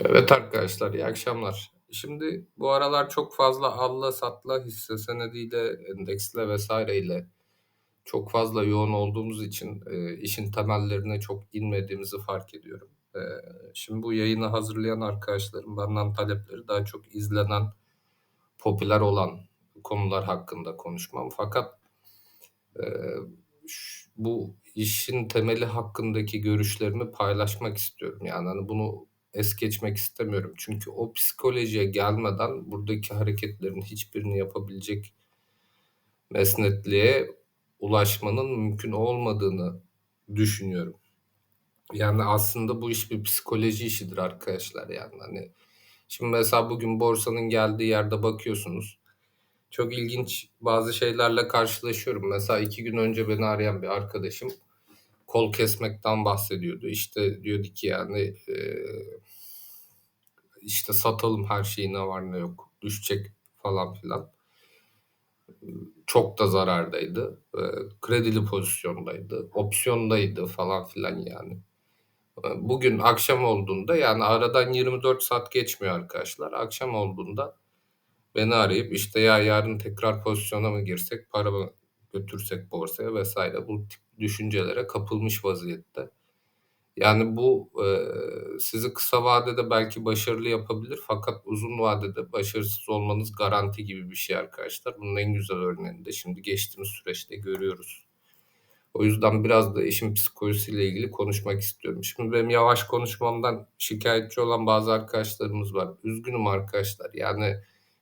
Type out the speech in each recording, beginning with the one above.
Evet arkadaşlar, iyi akşamlar. Şimdi bu aralar çok fazla alla satla hisse senediyle, endeksle vesaireyle çok fazla yoğun olduğumuz için e, işin temellerine çok inmediğimizi fark ediyorum. E, şimdi bu yayını hazırlayan arkadaşlarım benden talepleri daha çok izlenen, popüler olan konular hakkında konuşmam. Fakat e, ş- bu işin temeli hakkındaki görüşlerimi paylaşmak istiyorum. Yani hani bunu es geçmek istemiyorum. Çünkü o psikolojiye gelmeden buradaki hareketlerin hiçbirini yapabilecek mesnetliğe ulaşmanın mümkün olmadığını düşünüyorum. Yani aslında bu iş bir psikoloji işidir arkadaşlar yani hani şimdi mesela bugün borsanın geldiği yerde bakıyorsunuz. Çok ilginç bazı şeylerle karşılaşıyorum. Mesela iki gün önce beni arayan bir arkadaşım kol kesmekten bahsediyordu. İşte diyordu ki yani e, işte satalım her şeyi ne var ne yok düşecek falan filan. Çok da zarardaydı. E, kredili pozisyondaydı. Opsiyondaydı falan filan yani. E, bugün akşam olduğunda yani aradan 24 saat geçmiyor arkadaşlar. Akşam olduğunda beni arayıp işte ya yarın tekrar pozisyona mı girsek, para mı götürsek borsaya vesaire bu tip düşüncelere kapılmış vaziyette. Yani bu e, sizi kısa vadede belki başarılı yapabilir fakat uzun vadede başarısız olmanız garanti gibi bir şey arkadaşlar. Bunun en güzel örneğini de şimdi geçtiğimiz süreçte görüyoruz. O yüzden biraz da işin psikolojisiyle ilgili konuşmak istiyorum. Şimdi benim yavaş konuşmamdan şikayetçi olan bazı arkadaşlarımız var. Üzgünüm arkadaşlar. Yani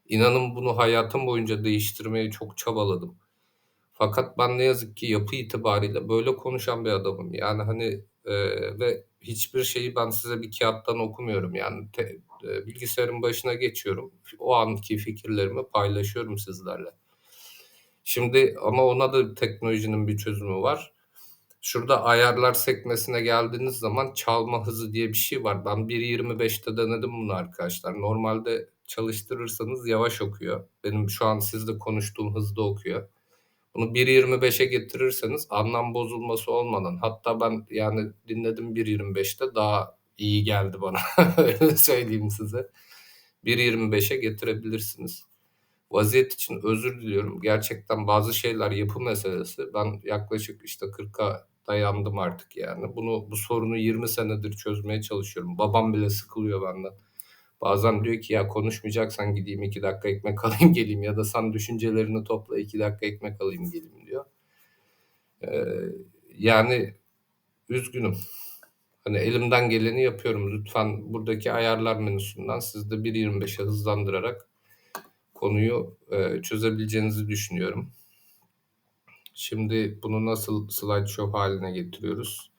inanın bunu hayatım boyunca değiştirmeye çok çabaladım. Fakat ben ne yazık ki yapı itibariyle böyle konuşan bir adamım. Yani hani e, ve hiçbir şeyi ben size bir kağıttan okumuyorum. Yani te, e, bilgisayarın başına geçiyorum. O anki fikirlerimi paylaşıyorum sizlerle. Şimdi ama ona da teknolojinin bir çözümü var. Şurada ayarlar sekmesine geldiğiniz zaman çalma hızı diye bir şey var. Ben 1.25'te denedim bunu arkadaşlar. Normalde çalıştırırsanız yavaş okuyor. Benim şu an sizle konuştuğum hızda okuyor. Bunu 1.25'e getirirseniz anlam bozulması olmadan hatta ben yani dinledim 1.25'te daha iyi geldi bana. Öyle söyleyeyim size. 1.25'e getirebilirsiniz. Vaziyet için özür diliyorum. Gerçekten bazı şeyler yapı meselesi. Ben yaklaşık işte 40'a dayandım artık yani. Bunu bu sorunu 20 senedir çözmeye çalışıyorum. Babam bile sıkılıyor benden. Bazen diyor ki ya konuşmayacaksan gideyim iki dakika ekmek alayım geleyim ya da sen düşüncelerini topla iki dakika ekmek alayım geleyim diyor. Ee, yani üzgünüm. Hani elimden geleni yapıyorum. Lütfen buradaki ayarlar menüsünden siz de 1.25'e hızlandırarak konuyu e, çözebileceğinizi düşünüyorum. Şimdi bunu nasıl slideshow haline getiriyoruz?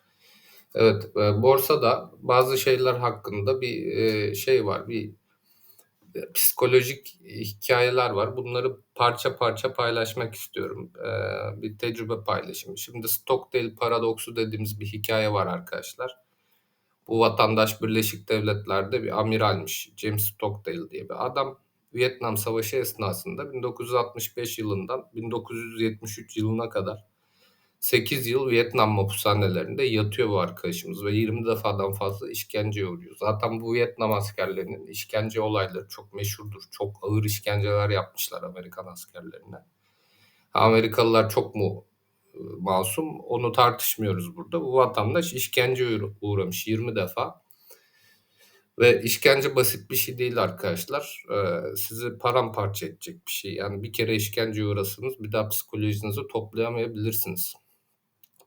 Evet, e, borsada bazı şeyler hakkında bir e, şey var, bir e, psikolojik hikayeler var. Bunları parça parça paylaşmak istiyorum. E, bir tecrübe paylaşımı. Şimdi Stockdale paradoksu dediğimiz bir hikaye var arkadaşlar. Bu vatandaş Birleşik Devletler'de bir amiralmiş. James Stockdale diye bir adam. Vietnam Savaşı esnasında 1965 yılından 1973 yılına kadar 8 yıl Vietnam mahpushanelerinde yatıyor bu arkadaşımız ve 20 defadan fazla işkenceye uğruyor. Zaten bu Vietnam askerlerinin işkence olayları çok meşhurdur. Çok ağır işkenceler yapmışlar Amerikan askerlerine. Amerikalılar çok mu e, masum onu tartışmıyoruz burada. Bu vatandaş işkence uğramış 20 defa. Ve işkence basit bir şey değil arkadaşlar. Ee, sizi paramparça edecek bir şey. Yani bir kere işkence uğrasınız bir daha psikolojinizi toplayamayabilirsiniz.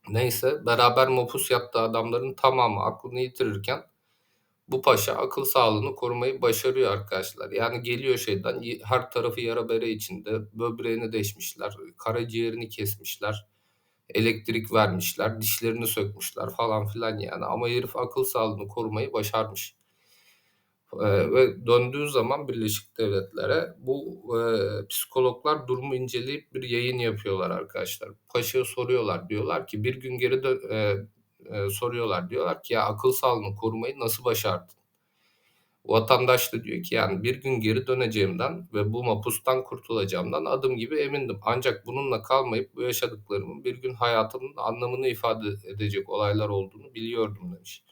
Neyse beraber mopus yaptığı adamların tamamı aklını yitirirken bu paşa akıl sağlığını korumayı başarıyor arkadaşlar. Yani geliyor şeyden her tarafı yara bere içinde böbreğini deşmişler, karaciğerini kesmişler, elektrik vermişler, dişlerini sökmüşler falan filan yani. Ama herif akıl sağlığını korumayı başarmış. Ee, ve döndüğü zaman Birleşik Devletlere bu e, psikologlar durumu inceleyip bir yayın yapıyorlar arkadaşlar. Paşa'ya soruyorlar diyorlar ki bir gün geri dön, e, e, soruyorlar diyorlar ki ya akıl sağlığını korumayı nasıl başardın? Vatandaş da diyor ki yani bir gün geri döneceğimden ve bu mapustan kurtulacağımdan adım gibi emindim. Ancak bununla kalmayıp bu yaşadıklarımın bir gün hayatımın anlamını ifade edecek olaylar olduğunu biliyordum demiş.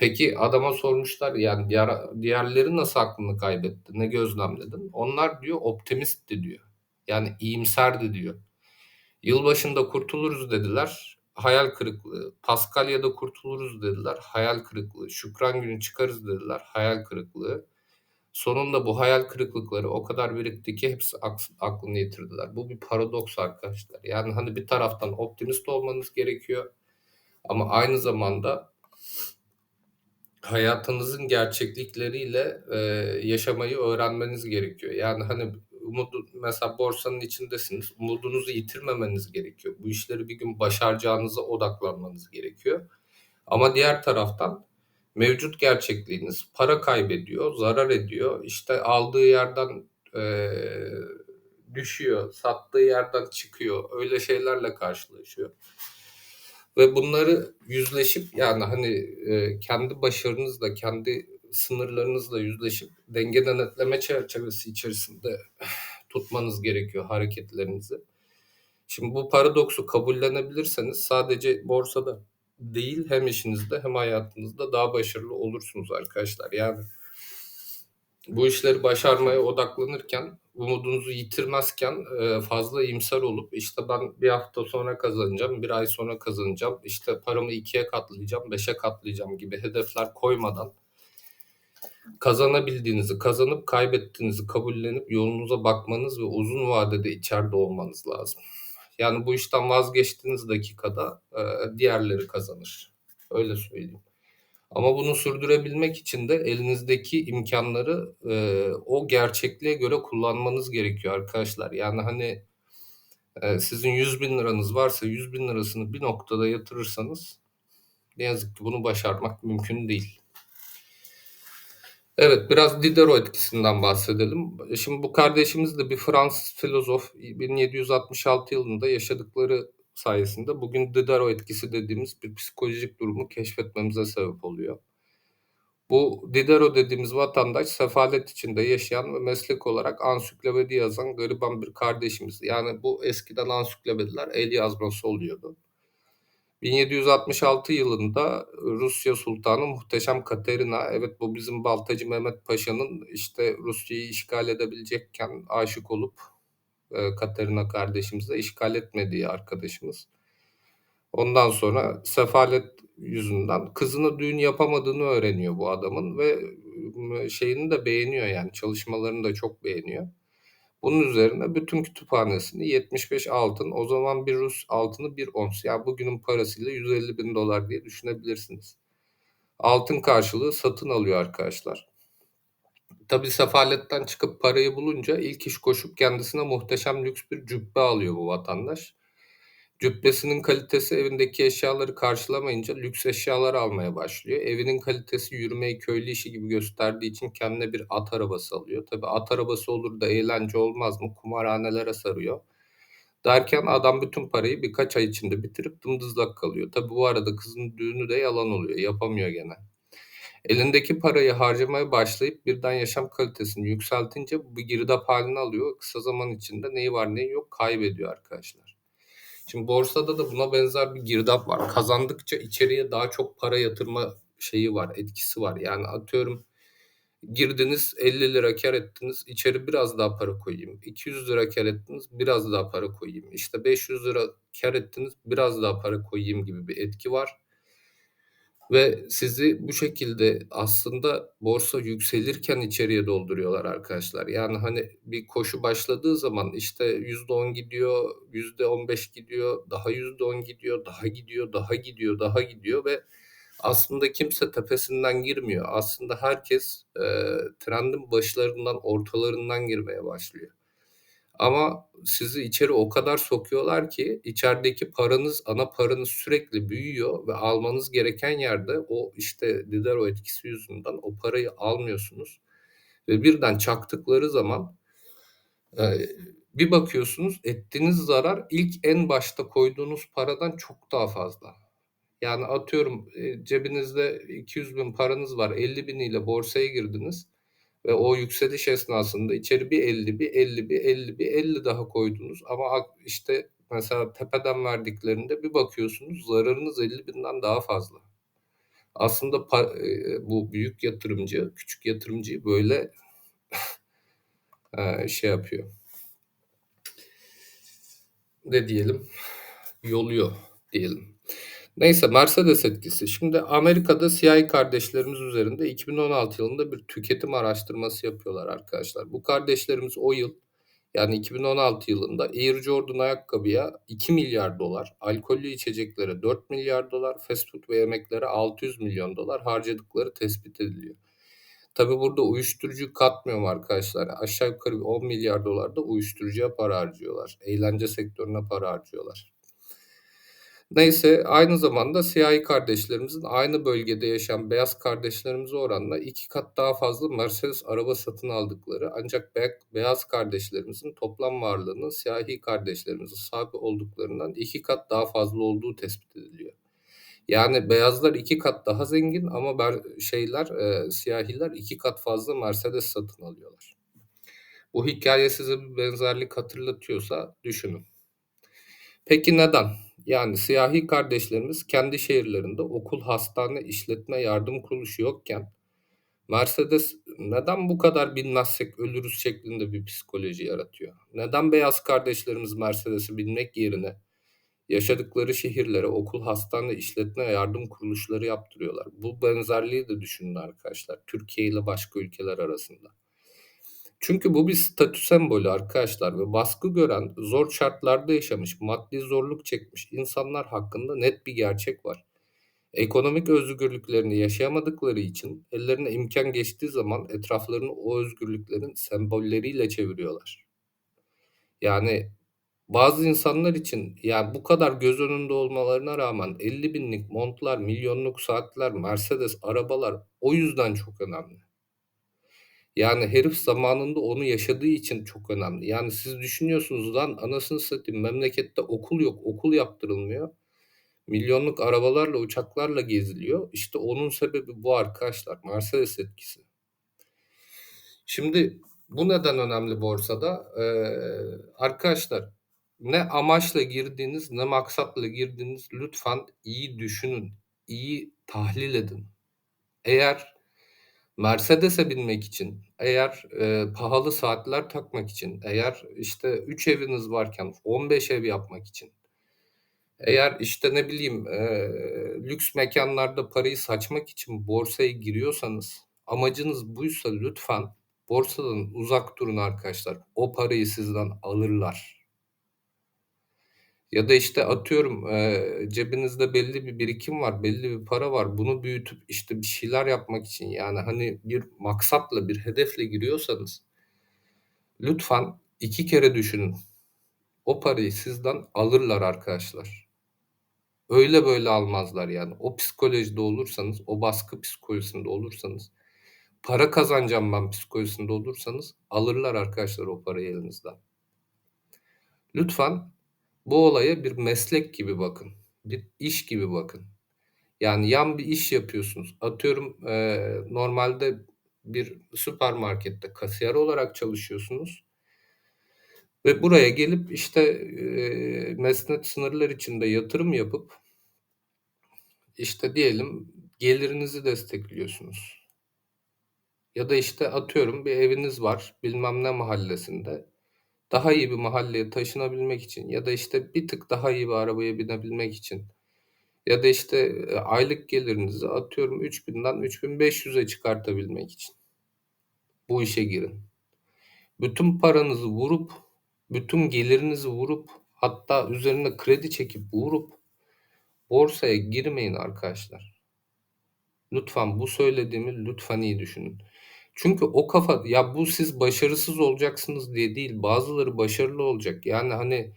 Peki adama sormuşlar yani diğer diğerleri nasıl aklını kaybetti? Ne gözlemledin? Onlar diyor optimistti diyor. Yani iyimserdi diyor. Yılbaşında kurtuluruz dediler. Hayal kırıklığı. Paskalya'da kurtuluruz dediler. Hayal kırıklığı. Şükran günü çıkarız dediler. Hayal kırıklığı. Sonunda bu hayal kırıklıkları o kadar birikti ki hepsi aklını yitirdiler. Bu bir paradoks arkadaşlar. Yani hani bir taraftan optimist olmanız gerekiyor. Ama aynı zamanda hayatınızın gerçeklikleriyle e, yaşamayı öğrenmeniz gerekiyor. Yani hani umudu mesela borsanın içindesiniz. Umudunuzu yitirmemeniz gerekiyor. Bu işleri bir gün başaracağınıza odaklanmanız gerekiyor. Ama diğer taraftan mevcut gerçekliğiniz para kaybediyor, zarar ediyor. İşte aldığı yerden e, düşüyor, sattığı yerden çıkıyor. Öyle şeylerle karşılaşıyor. Ve bunları yüzleşip yani hani e, kendi başarınızla, kendi sınırlarınızla yüzleşip denge denetleme çerçevesi içerisinde tutmanız gerekiyor hareketlerinizi. Şimdi bu paradoksu kabullenebilirseniz sadece borsada değil hem işinizde hem hayatınızda daha başarılı olursunuz arkadaşlar. Yani bu işleri başarmaya odaklanırken, umudunuzu yitirmezken e, fazla imsar olup işte ben bir hafta sonra kazanacağım, bir ay sonra kazanacağım, işte paramı ikiye katlayacağım, beşe katlayacağım gibi hedefler koymadan kazanabildiğinizi, kazanıp kaybettiğinizi kabullenip yolunuza bakmanız ve uzun vadede içeride olmanız lazım. Yani bu işten vazgeçtiğiniz dakikada e, diğerleri kazanır. Öyle söyleyeyim. Ama bunu sürdürebilmek için de elinizdeki imkanları e, o gerçekliğe göre kullanmanız gerekiyor arkadaşlar. Yani hani e, sizin 100 bin liranız varsa 100 bin lirasını bir noktada yatırırsanız ne yazık ki bunu başarmak mümkün değil. Evet, biraz Diderot etkisinden bahsedelim. Şimdi bu kardeşimiz de bir Fransız filozof. 1766 yılında yaşadıkları sayesinde bugün Diderot etkisi dediğimiz bir psikolojik durumu keşfetmemize sebep oluyor. Bu Diderot dediğimiz vatandaş sefalet içinde yaşayan ve meslek olarak ansiklopedi yazan gariban bir kardeşimiz. Yani bu eskiden ansiklopediler el yazması oluyordu. 1766 yılında Rusya Sultanı Muhteşem Katerina, evet bu bizim Baltacı Mehmet Paşa'nın işte Rusya'yı işgal edebilecekken aşık olup e, Katerina kardeşimize işgal etmediği arkadaşımız. Ondan sonra sefalet yüzünden kızına düğün yapamadığını öğreniyor bu adamın ve şeyini de beğeniyor yani çalışmalarını da çok beğeniyor. Bunun üzerine bütün kütüphanesini 75 altın, o zaman bir Rus altını bir ons. Yani bugünün parasıyla 150 bin dolar diye düşünebilirsiniz. Altın karşılığı satın alıyor arkadaşlar. Tabi sefaletten çıkıp parayı bulunca ilk iş koşup kendisine muhteşem lüks bir cübbe alıyor bu vatandaş. Cübbesinin kalitesi evindeki eşyaları karşılamayınca lüks eşyalar almaya başlıyor. Evinin kalitesi yürümeyi köylü işi gibi gösterdiği için kendine bir at arabası alıyor. Tabi at arabası olur da eğlence olmaz mı? Kumarhanelere sarıyor. Derken adam bütün parayı birkaç ay içinde bitirip dımdızlak kalıyor. Tabi bu arada kızın düğünü de yalan oluyor. Yapamıyor gene. Elindeki parayı harcamaya başlayıp birden yaşam kalitesini yükseltince bu girdap halini alıyor. Kısa zaman içinde neyi var neyi yok kaybediyor arkadaşlar. Şimdi borsada da buna benzer bir girdap var. Kazandıkça içeriye daha çok para yatırma şeyi var, etkisi var. Yani atıyorum girdiniz 50 lira kar ettiniz içeri biraz daha para koyayım. 200 lira kar ettiniz biraz daha para koyayım. İşte 500 lira kar ettiniz biraz daha para koyayım gibi bir etki var. Ve sizi bu şekilde aslında borsa yükselirken içeriye dolduruyorlar arkadaşlar. Yani hani bir koşu başladığı zaman işte %10 gidiyor, %15 gidiyor, daha %10 gidiyor, daha gidiyor, daha gidiyor, daha gidiyor ve aslında kimse tepesinden girmiyor. Aslında herkes e, trendin başlarından, ortalarından girmeye başlıyor. Ama sizi içeri o kadar sokuyorlar ki içerideki paranız, ana paranız sürekli büyüyor ve almanız gereken yerde o işte Diderot etkisi yüzünden o parayı almıyorsunuz. Ve birden çaktıkları zaman e, bir bakıyorsunuz ettiğiniz zarar ilk en başta koyduğunuz paradan çok daha fazla. Yani atıyorum e, cebinizde 200 bin paranız var 50 bin ile borsaya girdiniz ve o yükseliş esnasında içeri bir 50, bir 50, bir 50, bir 50 daha koydunuz. Ama işte mesela tepeden verdiklerinde bir bakıyorsunuz zararınız 50 binden daha fazla. Aslında eee, bu büyük yatırımcı, küçük yatırımcıyı böyle eee, şey yapıyor. Ne diyelim? Yoluyor diyelim. Neyse Mercedes etkisi. Şimdi Amerika'da siyahi kardeşlerimiz üzerinde 2016 yılında bir tüketim araştırması yapıyorlar arkadaşlar. Bu kardeşlerimiz o yıl yani 2016 yılında Air Jordan ayakkabıya 2 milyar dolar, alkollü içeceklere 4 milyar dolar, fast food ve yemeklere 600 milyon dolar harcadıkları tespit ediliyor. Tabi burada uyuşturucu katmıyorum arkadaşlar. Aşağı yukarı 10 milyar dolar da uyuşturucuya para harcıyorlar. Eğlence sektörüne para harcıyorlar. Neyse aynı zamanda siyahi kardeşlerimizin aynı bölgede yaşayan beyaz kardeşlerimize oranla iki kat daha fazla Mercedes araba satın aldıkları ancak be- beyaz kardeşlerimizin toplam varlığının siyahi kardeşlerimizin sahip olduklarından iki kat daha fazla olduğu tespit ediliyor. Yani beyazlar iki kat daha zengin ama ber- şeyler e, siyahiler iki kat fazla Mercedes satın alıyorlar. Bu hikaye size bir benzerlik hatırlatıyorsa düşünün. Peki neden? Yani siyahi kardeşlerimiz kendi şehirlerinde okul, hastane, işletme, yardım kuruluşu yokken Mercedes neden bu kadar bilmezsek ölürüz şeklinde bir psikoloji yaratıyor? Neden beyaz kardeşlerimiz Mercedes'i bilmek yerine yaşadıkları şehirlere okul, hastane, işletme, yardım kuruluşları yaptırıyorlar? Bu benzerliği de düşünün arkadaşlar Türkiye ile başka ülkeler arasında. Çünkü bu bir statü sembolü arkadaşlar ve baskı gören, zor şartlarda yaşamış, maddi zorluk çekmiş insanlar hakkında net bir gerçek var. Ekonomik özgürlüklerini yaşayamadıkları için ellerine imkan geçtiği zaman etraflarını o özgürlüklerin sembolleriyle çeviriyorlar. Yani bazı insanlar için yani bu kadar göz önünde olmalarına rağmen 50 binlik montlar, milyonluk saatler, Mercedes arabalar o yüzden çok önemli. Yani herif zamanında onu yaşadığı için çok önemli. Yani siz düşünüyorsunuz lan anasını satayım memlekette okul yok, okul yaptırılmıyor. Milyonluk arabalarla, uçaklarla geziliyor. İşte onun sebebi bu arkadaşlar. Mercedes etkisi. Şimdi bu neden önemli borsada? Ee, arkadaşlar ne amaçla girdiğiniz ne maksatla girdiğiniz lütfen iyi düşünün. iyi tahlil edin. Eğer Mercedes'e binmek için, eğer e, pahalı saatler takmak için, eğer işte 3 eviniz varken 15 ev yapmak için, eğer işte ne bileyim e, lüks mekanlarda parayı saçmak için borsaya giriyorsanız, amacınız buysa lütfen borsadan uzak durun arkadaşlar. O parayı sizden alırlar. Ya da işte atıyorum e, cebinizde belli bir birikim var, belli bir para var. Bunu büyütüp işte bir şeyler yapmak için yani hani bir maksatla, bir hedefle giriyorsanız lütfen iki kere düşünün. O parayı sizden alırlar arkadaşlar. Öyle böyle almazlar yani. O psikolojide olursanız, o baskı psikolojisinde olursanız, para kazanacağım ben psikolojisinde olursanız alırlar arkadaşlar o parayı elinizden. Lütfen bu olaya bir meslek gibi bakın. Bir iş gibi bakın. Yani yan bir iş yapıyorsunuz. Atıyorum e, normalde bir süpermarkette kasiyer olarak çalışıyorsunuz. Ve buraya gelip işte e, mesnet sınırlar içinde yatırım yapıp işte diyelim gelirinizi destekliyorsunuz. Ya da işte atıyorum bir eviniz var bilmem ne mahallesinde. Daha iyi bir mahalleye taşınabilmek için ya da işte bir tık daha iyi bir arabaya binebilmek için ya da işte e, aylık gelirinizi atıyorum 3000'den 3500'e çıkartabilmek için bu işe girin. Bütün paranızı vurup, bütün gelirinizi vurup hatta üzerine kredi çekip vurup borsaya girmeyin arkadaşlar. Lütfen bu söylediğimi lütfen iyi düşünün. Çünkü o kafa ya bu siz başarısız olacaksınız diye değil. Bazıları başarılı olacak. Yani hani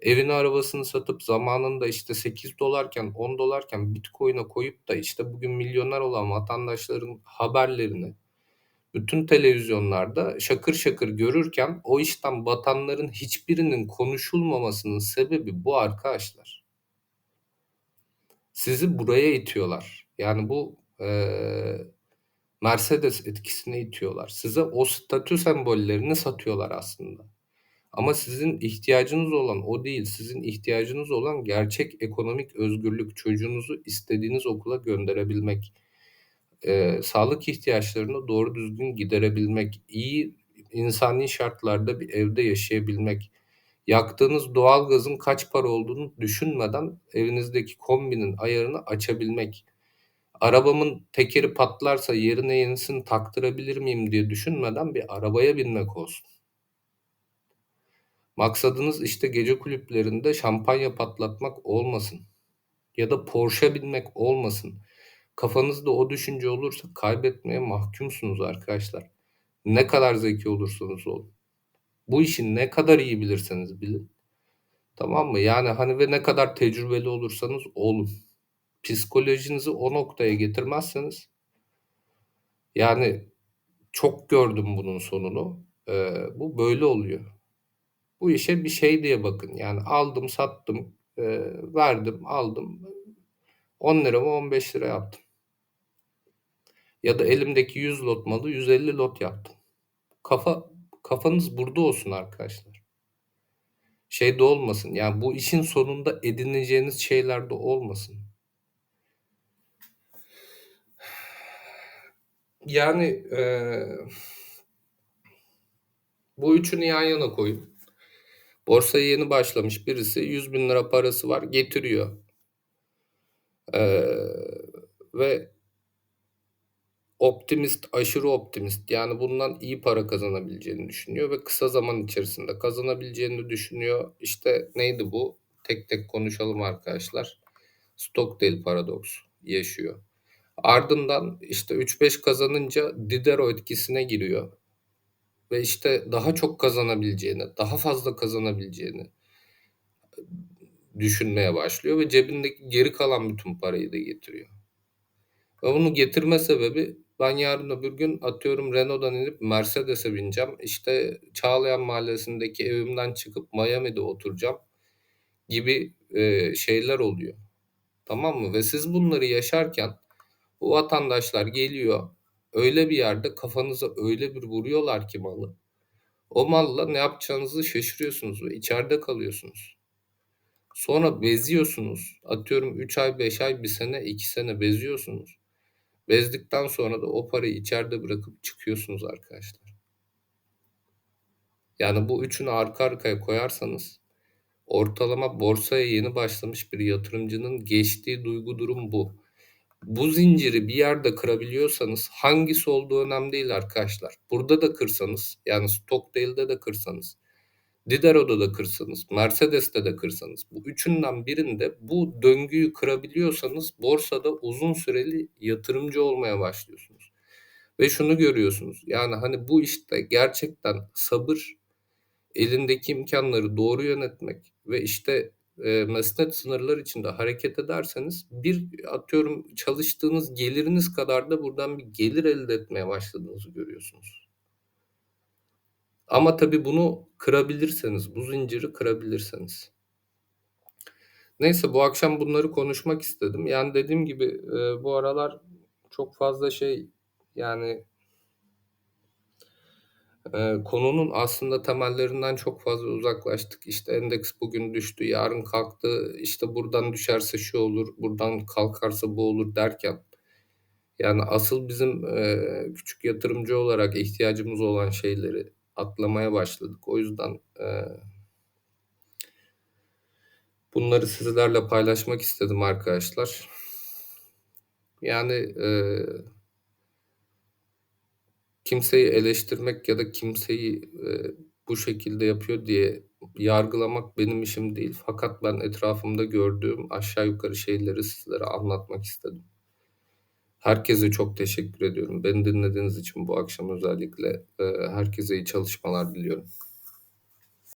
evini arabasını satıp zamanında işte 8 dolarken 10 dolarken Bitcoin'e koyup da işte bugün milyoner olan vatandaşların haberlerini bütün televizyonlarda şakır şakır görürken o işten batanların hiçbirinin konuşulmamasının sebebi bu arkadaşlar. Sizi buraya itiyorlar. Yani bu eee Mercedes etkisine itiyorlar. Size o statü sembollerini satıyorlar aslında. Ama sizin ihtiyacınız olan o değil. Sizin ihtiyacınız olan gerçek ekonomik özgürlük. Çocuğunuzu istediğiniz okula gönderebilmek. Eee, sağlık ihtiyaçlarını doğru düzgün giderebilmek. iyi insani şartlarda bir evde yaşayabilmek. Yaktığınız doğalgazın kaç para olduğunu düşünmeden evinizdeki kombinin ayarını açabilmek. Arabamın tekeri patlarsa yerine yenisini taktırabilir miyim diye düşünmeden bir arabaya binmek olsun. Maksadınız işte gece kulüplerinde şampanya patlatmak olmasın ya da Porsche binmek olmasın. Kafanızda o düşünce olursa kaybetmeye mahkumsunuz arkadaşlar. Ne kadar zeki olursanız olun. Bu işi ne kadar iyi bilirseniz bilin. Tamam mı? Yani hani ve ne kadar tecrübeli olursanız olun. Psikolojinizi o noktaya getirmezseniz yani çok gördüm bunun sonunu. Ee, bu böyle oluyor. Bu işe bir şey diye bakın. Yani aldım, sattım, e, verdim, aldım. 10 lira mı 15 lira yaptım. Ya da elimdeki 100 lot malı 150 lot yaptım. Kafa kafanız burada olsun arkadaşlar. Şey de olmasın. Yani bu işin sonunda edineceğiniz şeyler de olmasın. Yani e, bu üçünü yan yana koyun. Borsaya yeni başlamış birisi 100 bin lira parası var getiriyor. Ee, ve optimist, aşırı optimist. Yani bundan iyi para kazanabileceğini düşünüyor ve kısa zaman içerisinde kazanabileceğini düşünüyor. İşte neydi bu? Tek tek konuşalım arkadaşlar. Stockdale paradoksu yaşıyor. Ardından işte 3-5 kazanınca Diderot etkisine giriyor. Ve işte daha çok kazanabileceğini, daha fazla kazanabileceğini düşünmeye başlıyor ve cebindeki geri kalan bütün parayı da getiriyor. Ve bunu getirme sebebi ben yarın öbür gün atıyorum Renault'dan inip Mercedes'e bineceğim. İşte Çağlayan Mahallesi'ndeki evimden çıkıp Miami'de oturacağım gibi e, şeyler oluyor. Tamam mı? Ve siz bunları yaşarken bu vatandaşlar geliyor öyle bir yerde kafanıza öyle bir vuruyorlar ki malı. O malla ne yapacağınızı şaşırıyorsunuz ve içeride kalıyorsunuz. Sonra beziyorsunuz. Atıyorum 3 ay, 5 ay, 1 sene, 2 sene beziyorsunuz. Bezdikten sonra da o parayı içeride bırakıp çıkıyorsunuz arkadaşlar. Yani bu üçünü arka arkaya koyarsanız ortalama borsaya yeni başlamış bir yatırımcının geçtiği duygu durum bu. Bu zinciri bir yerde kırabiliyorsanız hangisi olduğu önemli değil arkadaşlar. Burada da kırsanız yani Stockdale'de de kırsanız Diderot'da da kırsanız, Mercedes'te de kırsanız bu üçünden birinde bu döngüyü kırabiliyorsanız borsada uzun süreli yatırımcı olmaya başlıyorsunuz. Ve şunu görüyorsunuz. Yani hani bu işte gerçekten sabır, elindeki imkanları doğru yönetmek ve işte e, mesnet sınırlar içinde hareket ederseniz bir atıyorum çalıştığınız geliriniz kadar da buradan bir gelir elde etmeye başladığınızı görüyorsunuz. Ama tabii bunu kırabilirseniz, bu zinciri kırabilirseniz. Neyse bu akşam bunları konuşmak istedim. Yani dediğim gibi e, bu aralar çok fazla şey yani e, konunun aslında temellerinden çok fazla uzaklaştık. İşte endeks bugün düştü, yarın kalktı. İşte buradan düşerse şu olur, buradan kalkarsa bu olur derken yani asıl bizim e, küçük yatırımcı olarak ihtiyacımız olan şeyleri atlamaya başladık. O yüzden e, bunları sizlerle paylaşmak istedim arkadaşlar. Yani e, kimseyi eleştirmek ya da kimseyi e, bu şekilde yapıyor diye yargılamak benim işim değil. Fakat ben etrafımda gördüğüm aşağı yukarı şeyleri sizlere anlatmak istedim. Herkese çok teşekkür ediyorum. Beni dinlediğiniz için bu akşam özellikle e, herkese iyi çalışmalar diliyorum.